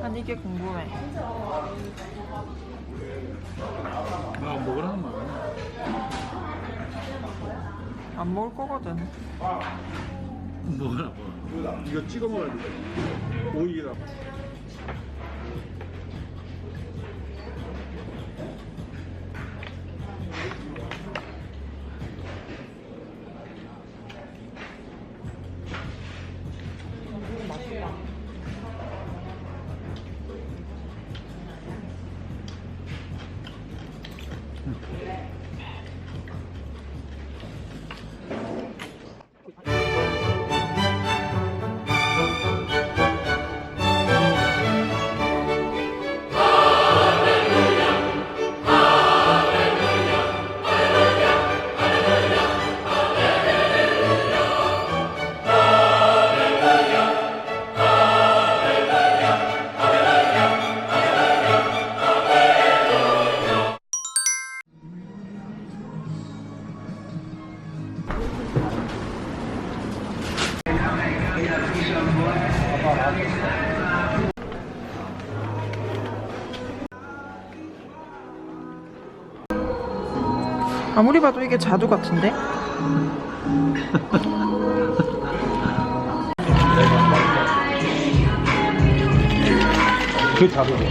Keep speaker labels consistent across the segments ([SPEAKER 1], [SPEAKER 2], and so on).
[SPEAKER 1] 난 이게 궁금해.
[SPEAKER 2] 나 먹으라는
[SPEAKER 1] 말안 먹을 거거든.
[SPEAKER 2] 먹으라고. 이거 찍어 먹어야 돼. 오이에다
[SPEAKER 1] 아무리 봐도 이게 자두 같은데?
[SPEAKER 2] 그 자두죠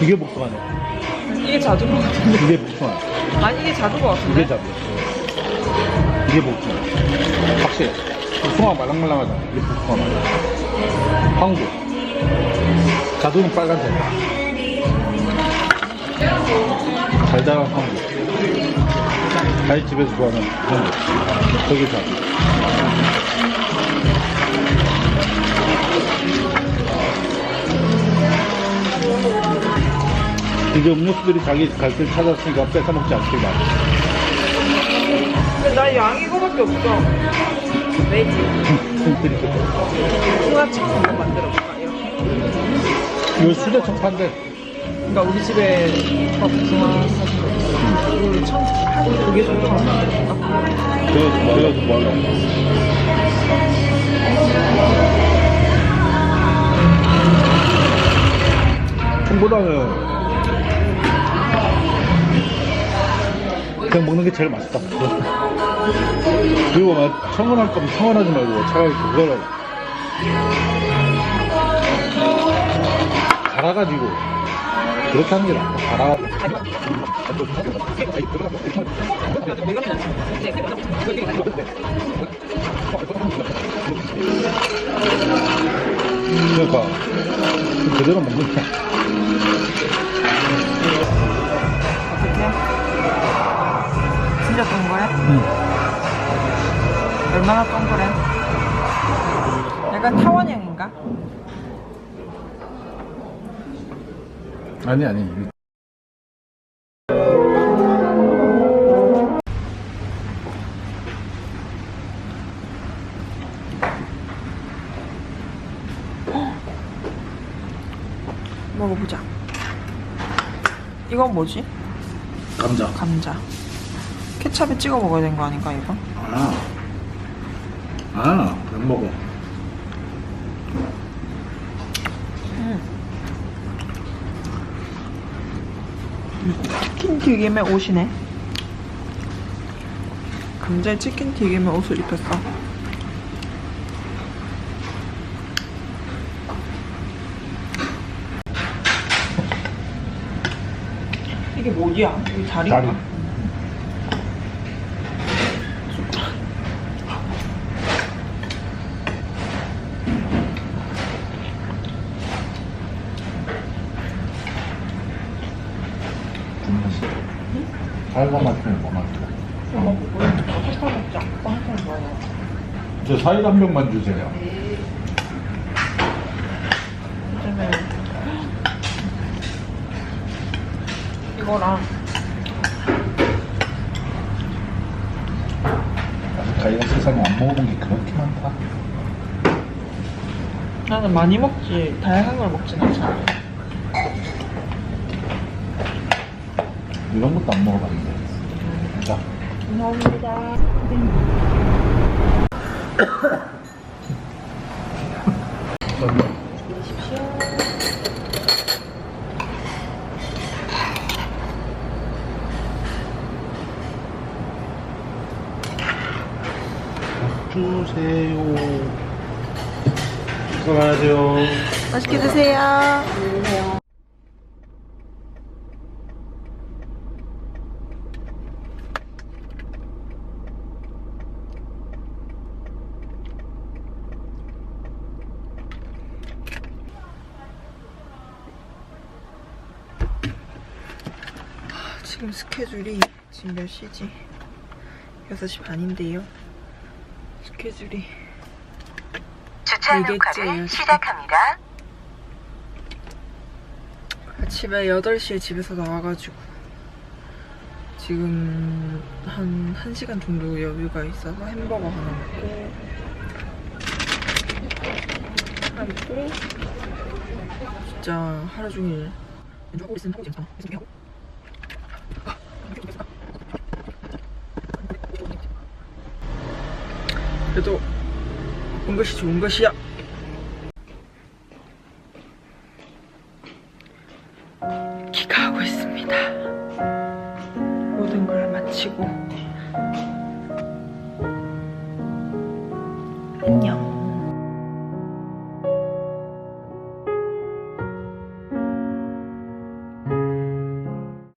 [SPEAKER 2] 이게 복숭아네
[SPEAKER 1] 이게 자두인 것 같은데?
[SPEAKER 2] 이게 복숭아
[SPEAKER 1] 아니 이게 자두인 것 같은데?
[SPEAKER 2] 이게 자두 이게 복숭아. 확실해 복숭아 말랑말랑하잖아 이게 복숭아 말랑 황도 자두는 빨간색. 달달한 황도 자기 집에서 좋아하는 거 저게 자두 이제 음료수들이 자기 갈 길 찾았으니까 뺏어먹지 않기를 바래
[SPEAKER 1] 근데 나 양 이 거밖에 없어. 왜지? 풍화청 한번 만들어볼까?
[SPEAKER 2] 이거 수제 청파인데
[SPEAKER 1] 그러니까 우리 집에 사신 거 있어. 한두개 정도만 만들어볼까?
[SPEAKER 2] 그래서 그래서 뭐 하려고 청보다는 그냥 먹는 게 제일 맛있다. 그리고 막 청원할 거면 청원하지 말고 차라리 그거를 갈아가지고. 그렇게 하는 게 낫다. 갈아. 그러니까 제대로 먹는 거야
[SPEAKER 1] 진짜 동그래?
[SPEAKER 2] 응.
[SPEAKER 1] 얼마나 동그래? 약간 타원형인가?
[SPEAKER 2] 아니 아니
[SPEAKER 1] 먹어보자. 이건 뭐지?
[SPEAKER 2] 감자
[SPEAKER 1] 감자. 케찹에 찍어 먹어야 되는 거 아닌가 이거?
[SPEAKER 2] 아, 아, 그냥 먹어.
[SPEAKER 1] 치킨 튀김에 옷이네. 감자에 치킨 튀김에 옷을 입혔어. 이게 뭐야? 이 다리가?
[SPEAKER 2] 다리. 살과 맛은 뭐
[SPEAKER 1] 좋아해.
[SPEAKER 2] 저 사이다 한 병만 주세요.
[SPEAKER 1] 이거랑
[SPEAKER 2] 가위가 세상에 안 먹어본 게 그렇게 많다.
[SPEAKER 1] 나는 많이 먹지 다양한 걸 먹진 않잖아.
[SPEAKER 2] 이런 것도 안 먹어봤는데. 자,
[SPEAKER 1] 감사합니다.
[SPEAKER 2] 주세요. 수고하세요.
[SPEAKER 1] 맛있게 드세요. 지금 스케줄이 지금 몇 시지? 6시 반인데요. 스케줄이
[SPEAKER 3] 주차 녹화를. 시작합니다.
[SPEAKER 1] 아침에 8시에 집에서 나와가지고 지금 한 1시간 정도 여유가 있어서 햄버거 하나 먹고 하고 진짜 하루 종일 하고 있으면 하고 있잖아 계속 하고 그래도 온 것이 좋은 것이야 기가 하고 있습니다. 모든 걸 마치고 안녕.